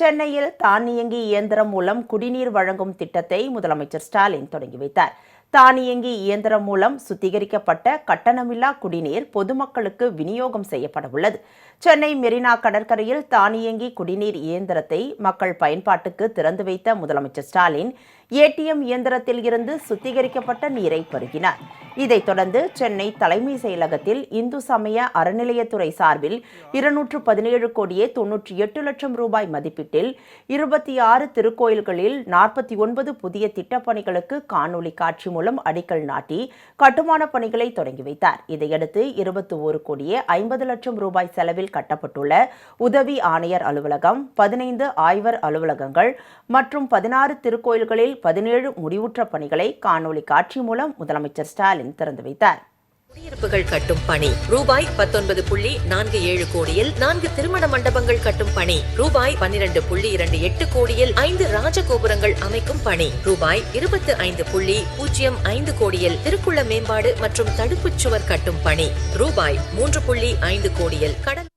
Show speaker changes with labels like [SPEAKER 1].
[SPEAKER 1] சென்னையில் தானியங்கி இயந்திரம் மூலம் குடிநீர் வழங்கும் திட்டத்தை முதலமைச்சர் ஸ்டாலின் தொடங்கி வைத்தார். தானியங்கி இயந்திரம் மூலம் சுத்திகரிக்கப்பட்ட கட்டணமில்லா குடிநீர் பொதுமக்களுக்கு விநியோகம் செய்யப்பட உள்ளது. சென்னை மெரினா கடற்கரையில் தானியங்கி குடிநீர் இயந்திரத்தை மக்கள் பயன்பாட்டுக்கு திறந்து வைத்த முதலமைச்சர் ஸ்டாலின் ஏடிஎம் இயந்திரத்தில் இருந்து சுத்திகரிக்கப்பட்ட நீரை பருகினார். இதைத் தொடர்ந்து சென்னை தலைமை செயலகத்தில் இந்து சமய அறநிலையத்துறை சார்பில் இருநூற்று பதினேழு கோடியே தொன்னூற்றி எட்டு லட்சம் ரூபாய் மதிப்பீட்டில் இருபத்தி ஆறு திருக்கோயில்களில் நாற்பத்தி ஒன்பது புதிய திட்டப்பணிகளுக்கு காணொலி காட்சி மூலம் அடிக்கல் நாட்டி கட்டுமான பணிகளை தொடங்கி வைத்தார். இதையடுத்து இருபத்தி ஒரு கோடியே ஐம்பது லட்சம் ரூபாய் செலவில் கட்டப்பட்டுள்ள உதவி ஆணையர் அலுவலகம் பதினைந்து ஆய்வர் அலுவலகங்கள் மற்றும் பதினாறு திருக்கோயில்களில் பதினேழு முடிவுற்ற பணிகளை காணொலி காட்சி மூலம் முதலமைச்சர் ஸ்டாலின் திறந்து வைத்தார்.
[SPEAKER 2] குடியிருப்புகள் கட்டும் பணி. ரூபாய் பத்தொன்பது புள்ளி நான்கு ஏழு கோடியில் நான்கு திருமண மண்டபங்கள் கட்டும் பணி. ரூபாய் பன்னிரண்டு புள்ளி இரண்டு எட்டு கோடியில் ஐந்து ராஜகோபுரங்கள் அமைக்கும் பணி. ரூபாய் இருபத்தி ஐந்து புள்ளி பூஜ்ஜியம் ஐந்து கோடியில் திருக்குள மேம்பாடு மற்றும் தடுப்புச் சுவர் கட்டும் பணி. ரூபாய் மூன்று புள்ளி ஐந்து கோடியில் கடல்